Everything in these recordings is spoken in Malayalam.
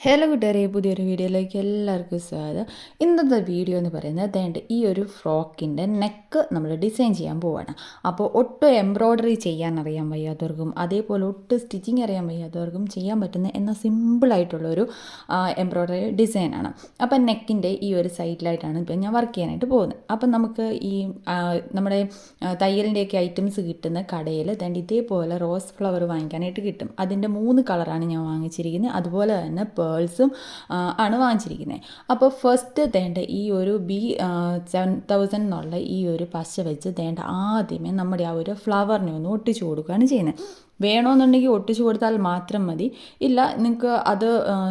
ഹലോ കൂട്ടുകാരെ പുതിയൊരു വീഡിയോയിലേക്ക് എല്ലാവർക്കും സ്വാഗതം. ഇന്നത്തെ വീഡിയോ എന്ന് പറയുന്നത് വേണ്ട ഈ ഒരു ഫ്രോക്കിന്റെ നെക്ക് നമ്മൾ ഡിസൈൻ ചെയ്യാൻ പോവാണ്. അപ്പോൾ ഒട്ടും എംബ്രോയ്ഡറി ചെയ്യാൻ അറിയാൻ വയ്യാത്തവർക്കും അതേപോലെ ഒട്ടും സ്റ്റിച്ചിങ് അറിയാൻ വയ്യാത്തവർക്കും ചെയ്യാൻ പറ്റുന്ന എന്ന സിമ്പിളായിട്ടുള്ളൊരു എംബ്രോയ്ഡറി ഡിസൈനാണ് അപ്പം നെക്കിന്റെ ഈ ഒരു സൈഡിലായിട്ടാണ് ഇപ്പം ഞാൻ വർക്ക് ചെയ്യാനായിട്ട് പോകുന്നത്. അപ്പം നമുക്ക് ഈ നമ്മുടെ തയ്യലിന്റെയൊക്കെ ഐറ്റംസ് കിട്ടുന്ന കടയിൽ വേണ്ട ഇതേപോലെ റോസ് ഫ്ലവർ വാങ്ങിക്കാനായിട്ട് കിട്ടും. അതിന്റെ മൂന്ന് കളറാണ് ഞാൻ വാങ്ങിച്ചിരിക്കുന്നത്. അതുപോലെ തന്നെ പേൾസും ആണ് വാങ്ങിച്ചിരിക്കുന്നത് അപ്പോൾ ഫസ്റ്റ് തേണ്ട ഈ ഒരു ബി സെവൻ തൗസൻഡ് എന്നുള്ള ഈ ഒരു പശ വെച്ച് തേണ്ട ആദ്യമേ നമ്മുടെ ആ ഒരു ഫ്ലവറിനെ ഒന്ന് ഒട്ടിച്ചു കൊടുക്കുകയാണ് ചെയ്യുന്നത് വേണമെന്നുണ്ടെങ്കിൽ ഒട്ടിച്ചു കൊടുത്താൽ മാത്രം മതി. ഇല്ല നിങ്ങൾക്ക് അത്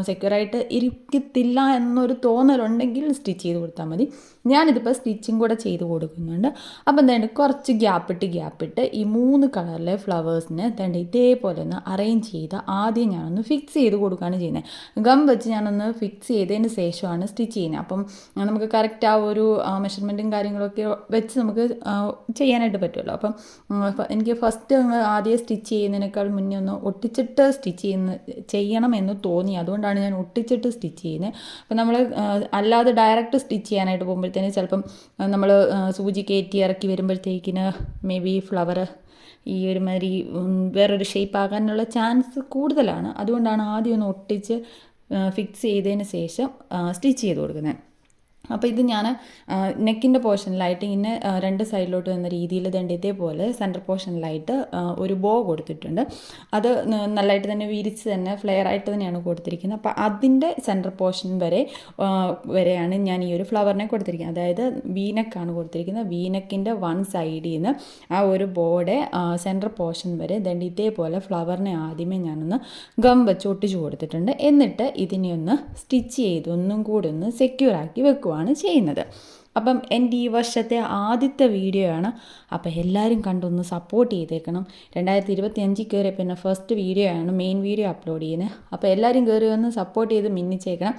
സെക്യൂറായിട്ട് ഇരിക്കത്തില്ല എന്നൊരു തോന്നലുണ്ടെങ്കിൽ സ്റ്റിച്ച് ചെയ്ത് കൊടുത്താൽ മതി. ഞാനിതിപ്പോൾ സ്റ്റിച്ചിങ് കൂടെ ചെയ്ത് കൊടുക്കുന്നുണ്ട്. അപ്പോൾ എന്താണ്ട് കുറച്ച് ഗ്യാപ്പിട്ട് ഗ്യാപ്പിട്ട് ഈ മൂന്ന് കളറിലെ ഫ്ലവേഴ്സിനെ എന്താണ്ട് ഇതേപോലെ ഒന്ന് അറേഞ്ച് ചെയ്ത് ആദ്യം ഞാനൊന്ന് ഫിക്സ് ചെയ്ത് കൊടുക്കുകയാണ് ചെയ്യുന്നത്. ഗം വെച്ച് ഞാനൊന്ന് ഫിക്സ് ചെയ്തതിന് ശേഷമാണ് സ്റ്റിച്ച് ചെയ്യുന്നത്. അപ്പം നമുക്ക് കറക്റ്റ് ആ ഒരു മെഷർമെന്റും കാര്യങ്ങളൊക്കെ വെച്ച് നമുക്ക് ചെയ്യാനായിട്ട് പറ്റുമല്ലോ. അപ്പം എനിക്ക് ഫസ്റ്റ് ആദ്യം സ്റ്റിച്ച് ചെയ്യുന്നതിനേക്കാൾ മുന്നേ ഒന്ന് ഒട്ടിച്ചിട്ട് സ്റ്റിച്ച് ചെയ്യുന്ന ചെയ്യണമെന്ന് തോന്നി. അതുകൊണ്ടാണ് ഞാൻ ഒട്ടിച്ചിട്ട് സ്റ്റിച്ച് ചെയ്യുന്നത് അപ്പോൾ നമ്മൾ അല്ലാതെ ഡയറക്റ്റ് സ്റ്റിച്ച് ചെയ്യാനായിട്ട് പോകുമ്പോഴത്തേന് ചിലപ്പം നമ്മൾ സൂചി കയറ്റി ഇറക്കി വരുമ്പോഴത്തേക്കിന് മേ ബി ഫ്ലവർ ഈ ഒരു മാതിരി വേറൊരു ഷേപ്പ് ആകാനുള്ള ചാൻസ് കൂടുതലാണ്. അതുകൊണ്ടാണ് ആദ്യം ഒന്ന് ഒട്ടിച്ച് ഫിക്സ് ചെയ്തതിന് ശേഷം സ്റ്റിച്ച് ചെയ്ത് കൊടുക്കുന്നത് അപ്പോൾ ഇത് ഞാൻ നെക്കിന്റെ പോർഷനിലായിട്ട് ഇങ്ങനെ രണ്ട് സൈഡിലോട്ട് വന്ന രീതിയിൽ ദണ്ട് ഇതേപോലെ സെന്റർ പോർഷനിലായിട്ട് ഒരു ബോ കൊടുത്തിട്ടുണ്ട്. അത് നല്ലതായിട്ട് തന്നെ വിരിച്ച് തന്നെ ഫ്ലെയർ ആയിട്ട് തന്നെയാണ് കൊടുത്തിരിക്കുന്നത്. അപ്പോൾ അതിന്റെ സെന്റർ പോർഷൻ വരെ വരെയാണ് ഞാൻ ഈ ഒരു ഫ്ലവറിനെ കൊടുത്തിരിക്കുന്നത്. അതായത് വീനക്കാണ് കൊടുത്തിരിക്കുന്നത്. വീനക്കിന്റെ വൺ സൈഡിൽ നിന്ന് ആ ഒരു ബോയുടെ സെന്റർ പോർഷൻ വരെ ദണ്ട് ഇതേപോലെ ഫ്ലവറിനെ ആദ്യമേ ഞാനൊന്ന് ഗം വെച്ച് ഒട്ടിച്ചു കൊടുത്തിട്ടുണ്ട്. എന്നിട്ട് ഇതിനെ ഒന്ന് സ്റ്റിച്ച് ചെയ്ത് ഒന്നും കൂടി ഒന്ന് സെക്യൂർ ആക്കി വെക്കുവാണ്. ചെയ്യുന്നത്. അപ്പം എന്റെ ഈ വർഷത്തെ ആദ്യത്തെ വീഡിയോ ആണ്. അപ്പോൾ എല്ലാവരും കണ്ടൊന്ന് സപ്പോർട്ട് ചെയ്തേക്കണം. രണ്ടായിരത്തി ഇരുപത്തി അഞ്ചിൽ കയറിയ പിന്നെ ഫസ്റ്റ് വീഡിയോ ആണ് മെയിൻ വീഡിയോ അപ്ലോഡ് ചെയ്യുന്നത് അപ്പോൾ എല്ലാവരും കയറി ഒന്ന് സപ്പോർട്ട് ചെയ്ത് മിന്നിച്ചേക്കണം.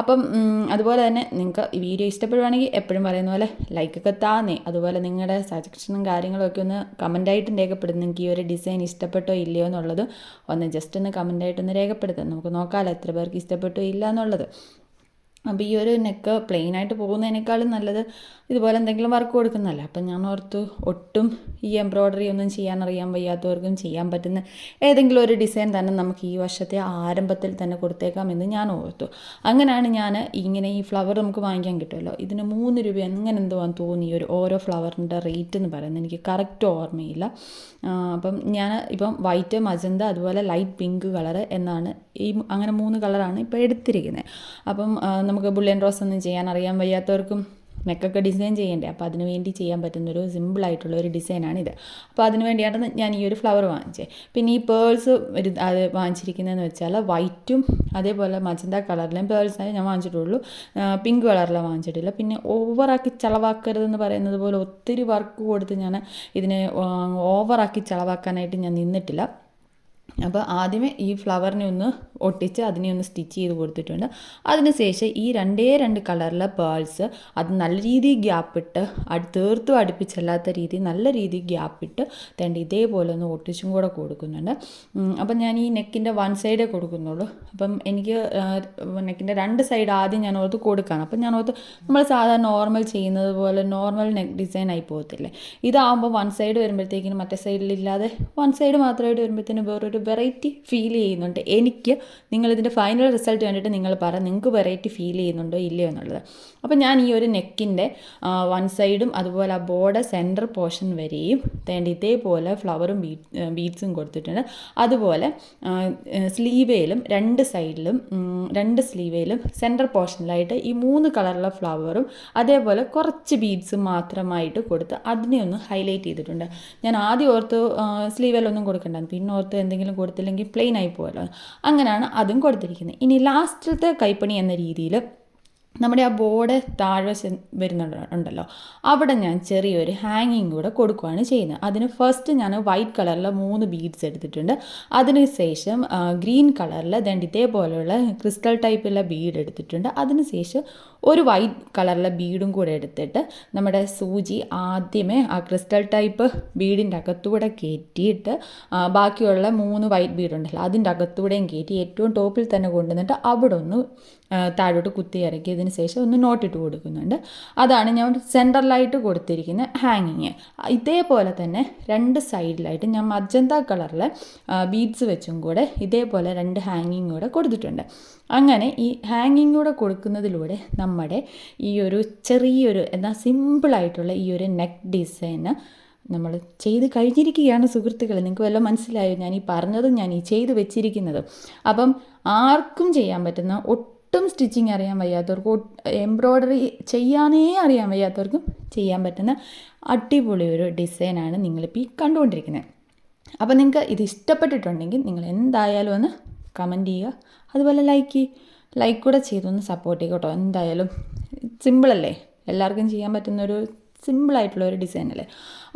അപ്പം അതുപോലെ തന്നെ നിങ്ങൾക്ക് ഈ വീഡിയോ ഇഷ്ടപ്പെടുവാണെങ്കിൽ എപ്പോഴും പറയുന്ന പോലെ ലൈക്കൊക്കെ താന്നേ. അതുപോലെ നിങ്ങളുടെ സജഷനും കാര്യങ്ങളും ഒക്കെ ഒന്ന് കമന്റായിട്ടും രേഖപ്പെടുത്തും നിങ്ങൾക്ക് ഈ ഒരു ഡിസൈൻ ഇഷ്ടപ്പെട്ടോ ഇല്ലയോ എന്നുള്ളത് ഒന്ന് ജസ്റ്റ് ഒന്ന് കമന്റായിട്ടൊന്ന് രേഖപ്പെടുത്താം നമുക്ക് നോക്കാമല്ലോ എത്ര പേർക്ക് ഇഷ്ടപ്പെട്ടോ ഇല്ല എന്നുള്ളത്. അപ്പോൾ ഈ ഒരു നെക്ക് പ്ലെയിൻ ആയിട്ട് പോകുന്നതിനേക്കാളും നല്ലത് ഇതുപോലെ എന്തെങ്കിലും വർക്ക് കൊടുക്കുന്നതല്ല. അപ്പം ഞാൻ ഓർത്തു ഒട്ടും ഈ എംബ്രോയ്ഡറി ഒന്നും ചെയ്യാൻ അറിയാൻ വയ്യാത്തവർക്കും ചെയ്യാൻ പറ്റുന്ന ഏതെങ്കിലും ഒരു ഡിസൈൻ തന്നെ നമുക്ക് ഈ വർഷത്തെ ആരംഭത്തിൽ തന്നെ കൊടുത്തേക്കാം എന്ന് ഞാൻ ഓർത്തു. അങ്ങനെയാണ് ഞാൻ ഇങ്ങനെ ഈ ഫ്ലവർ നമുക്ക് വാങ്ങിക്കാൻ കിട്ടുമല്ലോ. ഇതിന് മൂന്ന് രൂപ അങ്ങനെ എന്തോ ആണെന്ന് തോന്നി ഒരു ഓരോ ഫ്ലവറിന്റെ റേറ്റ് എന്ന് പറയുന്നത് എനിക്ക് കറക്റ്റ് ഓർമ്മയില്ല. അപ്പം ഞാൻ ഇപ്പം വൈറ്റ് മജന്ത അതുപോലെ ലൈറ്റ് പിങ്ക് കളർ എന്നാണ് ഈ അങ്ങനെ മൂന്ന് കളറാണ് ഇപ്പോൾ എടുത്തിരിക്കുന്നത്. അപ്പം നമുക്ക് ബുള്ളിയൻ റോസ് ഒന്നും ചെയ്യാൻ അറിയാൻ വയ്യാത്തവർക്കും നെക്കൊക്കെ ഡിസൈൻ ചെയ്യണ്ടേ. അപ്പോൾ അതിന് വേണ്ടി ചെയ്യാൻ പറ്റുന്നൊരു സിമ്പിളായിട്ടുള്ള ഒരു ഡിസൈനാണിത് അപ്പോൾ അതിന് വേണ്ടിയാണ് ഞാൻ ഈ ഒരു ഫ്ലവർ വാങ്ങിച്ചത് പിന്നെ ഈ പേൾസ് ഒരു അത് വാങ്ങിച്ചിരിക്കുന്നതെന്ന് വെച്ചാൽ വൈറ്റും അതേപോലെ മജന്ത കളറിലും പേൾസായി ഞാൻ വാങ്ങിച്ചിട്ടുള്ളൂ. പിങ്ക് കളറിലാണ് വാങ്ങിച്ചിട്ടില്ല. പിന്നെ ഓവറാക്കി ചളവാക്കരുതെന്ന് പറയുന്നത് പോലെ ഒത്തിരി വർക്ക് കൊടുത്ത് ഞാൻ ഇതിനെ ഓവറാക്കി ചളവാക്കാനായിട്ട് ഞാൻ നിന്നിട്ടില്ല. അപ്പോൾ ആദ്യമേ ഈ ഫ്ലവറിനെ ഒന്ന് ഒട്ടിച്ച് അതിനെ ഒന്ന് സ്റ്റിച്ച് ചെയ്ത് കൊടുത്തിട്ടുണ്ട്. അതിനുശേഷം ഈ രണ്ടേ രണ്ട് കളറിലെ പേൾസ് അത് നല്ല രീതിയിൽ ഗ്യാപ്പിട്ട് അടി തീർത്തും അടുപ്പിച്ചല്ലാത്ത രീതിയിൽ നല്ല രീതിയിൽ ഗ്യാപ്പിട്ട് തേണ്ട ഇതേപോലെ ഒന്ന് ഒട്ടിച്ചും കൂടെ കൊടുക്കുന്നുണ്ട്. അപ്പം ഞാൻ ഈ നെക്കിന്റെ വൺ സൈഡേ കൊടുക്കുന്നുള്ളൂ. അപ്പം എനിക്ക് നെക്കിന്റെ രണ്ട് സൈഡ് ആദ്യം ഞാൻ ഓർത്ത് കൊടുക്കുകയാണ് അപ്പം ഞാൻ ഓർത്ത് നമ്മൾ സാധാരണ നോർമൽ ചെയ്യുന്നത് പോലെ നോർമൽ നെക്ക് ഡിസൈൻ ആയി പോകത്തില്ലേ? ഇതാകുമ്പോൾ വൺ സൈഡ് വരുമ്പോഴത്തേക്കിനും മറ്റേ സൈഡിലില്ലാതെ വൺ സൈഡ് മാത്രമായിട്ട് വരുമ്പോഴത്തേനും വേറൊരു വെറൈറ്റി ഫീൽ ചെയ്യുന്നുണ്ട്. എനിക്ക് നിങ്ങളിതിന്റെ ഫൈനൽ റിസൾട്ട് കണ്ടിട്ട് നിങ്ങൾ പറ നിങ്ങൾക്ക് വെറൈറ്റി ഫീൽ ചെയ്യുന്നുണ്ടോ ഇല്ലയോ എന്നുള്ളത്? അപ്പോൾ ഞാൻ ഈ ഒരു നെക്കിന്റെ വൺ സൈഡും അതുപോലെ ആ ബോർഡ് സെന്റർ പോർഷൻ വരെയും തേണ്ട ഇതേപോലെ ഫ്ലവറും ബീഡ്സും കൊടുത്തിട്ടുണ്ട്. അതുപോലെ സ്ലീവേലും രണ്ട് സൈഡിലും രണ്ട് സ്ലീവേലും സെന്റർ പോർഷനിലായിട്ട് ഈ മൂന്ന് കളറുള്ള ഫ്ലവറും അതേപോലെ കുറച്ച് ബീഡ്സും മാത്രമായിട്ട് കൊടുത്ത് അതിനെ ഒന്ന് ഹൈലൈറ്റ് ചെയ്തിട്ടുണ്ട്. ഞാൻ ആദ്യം ഓർത്ത് സ്ലീവേലൊന്നും കൊടുക്കണ്ട. പിന്നെ ഓർത്ത് എന്തെങ്കിലും കൊടുത്തില്ലെങ്കിൽ പ്ലെയിൻ ആയി പോകുമല്ലോ അങ്ങനെയാണ് അതും കൊടുത്തിരിക്കുന്നത്. ഇനി ലാസ്റ്റത്തെ കൈപ്പണി എന്ന രീതിയിൽ നമ്മുടെ ആ ബോർഡ് താഴെ വരുന്നുണ്ട് ഉണ്ടല്ലോ. അവിടെ ഞാൻ ചെറിയൊരു ഹാങ്ങിങ് കൂടെ കൊടുക്കുകയാണ് ചെയ്യുന്നത്. അതിന് ഫസ്റ്റ് ഞാൻ വൈറ്റ് കളറിലെ മൂന്ന് ബീഡ്സ് എടുത്തിട്ടുണ്ട്. അതിനുശേഷം ഗ്രീൻ കളറിൽ ദണ്ട് ഇതേപോലെയുള്ള ക്രിസ്റ്റൽ ടൈപ്പുള്ള ബീഡ് എടുത്തിട്ടുണ്ട്. അതിനുശേഷം ഒരു വൈറ്റ് കളറിലെ ബീഡും കൂടെ എടുത്തിട്ട് നമ്മുടെ സൂചി ആദ്യമേ ആ ക്രിസ്റ്റൽ ടൈപ്പ് ബീഡിന്റെ അകത്തൂടെ കയറ്റിയിട്ട് ബാക്കിയുള്ള മൂന്ന് വൈറ്റ് ബീഡുണ്ടല്ലോ അതിന്റെ അകത്തൂടെയും കയറ്റി ഏറ്റവും ടോപ്പിൽ തന്നെ കൊണ്ടുവന്നിട്ട് അവിടെ ഒന്ന് താഴോട്ട് കുത്തി ഇറക്കിയതിന് ശേഷം ഒന്ന് നോട്ടിട്ട് കൊടുക്കുന്നുണ്ട്. അതാണ് ഞാൻ സെന്ററിലായിട്ട് കൊടുത്തിരിക്കുന്ന ഹാങ്ങിങ് ഇതേപോലെ തന്നെ രണ്ട് സൈഡിലായിട്ട് ഞാൻ മജന്ത കളറിൽ ബീഡ്സ് വെച്ചും കൂടെ ഇതേപോലെ രണ്ട് ഹാങ്ങിങ് കൂടെ കൊടുത്തിട്ടുണ്ട്. അങ്ങനെ ഈ ഹാങ്ങിങ് കൂടെ കൊടുക്കുന്നതിലൂടെ നമ്മുടെ ഈ ഒരു ചെറിയൊരു എന്നാൽ സിമ്പിളായിട്ടുള്ള ഈ ഒരു നെക്ക് ഡിസൈന് നമ്മൾ ചെയ്ത് കഴിഞ്ഞിരിക്കുകയാണ് സുഹൃത്തുക്കളെ. നിങ്ങൾക്ക് വല്ല മനസ്സിലായോ? ഞാൻ ഈ പറഞ്ഞതും ഞാൻ ഈ ചെയ്ത് വെച്ചിരിക്കുന്നതും. അപ്പം ആർക്കും ചെയ്യാൻ പറ്റുന്ന ഒട്ടും സ്റ്റിച്ചിങ് അറിയാൻ വയ്യാത്തവർക്കും എംബ്രോയ്ഡറി ചെയ്യാനേ അറിയാൻ വയ്യാത്തവർക്കും ചെയ്യാൻ പറ്റുന്ന അടിപൊളി ഒരു ഡിസൈനാണ് നിങ്ങളിപ്പോൾ ഈ കണ്ടുകൊണ്ടിരിക്കുന്നത് അപ്പോൾ നിങ്ങൾക്ക് ഇത് ഇഷ്ടപ്പെട്ടിട്ടുണ്ടെങ്കിൽ നിങ്ങൾ എന്തായാലും ഒന്ന് കമന്റ് ചെയ്യുക. അതുപോലെ ലൈക്ക് ലൈക്ക് കൂടെ ചെയ്തൊന്ന് സപ്പോർട്ട് ചെയ്യുക കേട്ടോ. എന്തായാലും സിമ്പിളല്ലേ? എല്ലാവർക്കും ചെയ്യാൻ പറ്റുന്നൊരു സിമ്പിളായിട്ടുള്ള ഒരു ഡിസൈൻ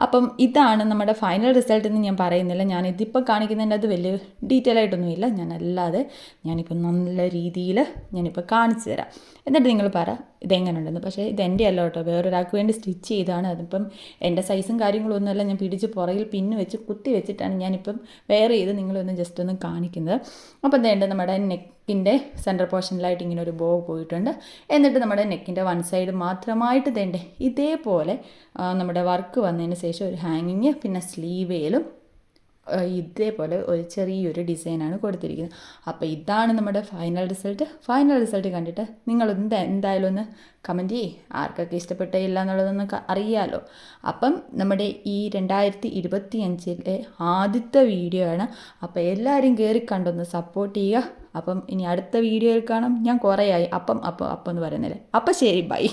അപ്പം ഇതാണ് നമ്മുടെ ഫൈനൽ റിസൾട്ട് എന്ന് ഞാൻ പറയുന്നില്ല. ഞാൻ ഇതിപ്പോൾ കാണിക്കുന്നതിന്റെ അത് വലിയ ഡീറ്റെയിൽ ആയിട്ടൊന്നുമില്ല. ഞാൻ അല്ലാതെ ഞാനിപ്പോൾ നല്ല രീതിയിൽ ഞാനിപ്പോൾ കാണിച്ചു തരാം. എന്നിട്ട് നിങ്ങൾ പറ ഇതെങ്ങനെയുണ്ടെന്ന് പക്ഷേ ഇത് എന്റെ അല്ല കേട്ടോ. വേറൊരാൾക്ക് വേണ്ടി സ്റ്റിച്ച് ചെയ്താണ്. അതിപ്പം എന്റെ സൈസും കാര്യങ്ങളൊന്നുമല്ല. ഞാൻ പിടിച്ച് പുറകിൽ പിന്ന് വെച്ച് കുത്തി വെച്ചിട്ടാണ് ഞാനിപ്പം വെയർ ചെയ്ത് നിങ്ങളൊന്ന് ജസ്റ്റ് ഒന്ന് കാണിക്കുന്നത്. അപ്പം വേണ്ട നമ്മുടെ നെക്കിന്റെ സെന്റർ പോർഷനിലായിട്ട് ഇങ്ങനെ ഒരു ബോ പോയിട്ടുണ്ട്. എന്നിട്ട് നമ്മുടെ നെക്കിന്റെ വൺ സൈഡ് മാത്രമായിട്ട് തേണ്ടേ ഇതേപോലെ നമ്മുടെ വർക്ക് വന്നതിന് ശേഷം ഒരു ഹാങ്ങിങ് പിന്നെ സ്ലീവേലും ഇതേപോലെ ഒരു ചെറിയൊരു ഡിസൈനാണ് കൊടുത്തിരിക്കുന്നത്. അപ്പോൾ ഇതാണ് നമ്മുടെ ഫൈനൽ റിസൾട്ട് ഫൈനൽ റിസൾട്ട് കണ്ടിട്ട് നിങ്ങളൊന്ന് എന്തായാലും ഒന്ന് കമന്റ് ചെയ്യ്. ആർക്കൊക്കെ ഇഷ്ടപ്പെട്ടില്ല എന്നുള്ളതൊന്ന് അറിയാമല്ലോ അപ്പം നമ്മുടെ ഈ രണ്ടായിരത്തി ഇരുപത്തി അഞ്ചിലെ ആദ്യത്തെ വീഡിയോ ആണ്. അപ്പോൾ എല്ലാവരും കയറി കണ്ടൊന്ന് സപ്പോർട്ട് ചെയ്യുക. അപ്പം ഇനി അടുത്ത വീഡിയോയിൽ കാണാം. ഞാൻ കുറേ ആയി അപ്പം അപ്പം അപ്പം എന്ന് പറയുന്നില്ലേ അപ്പം ശരി ബൈ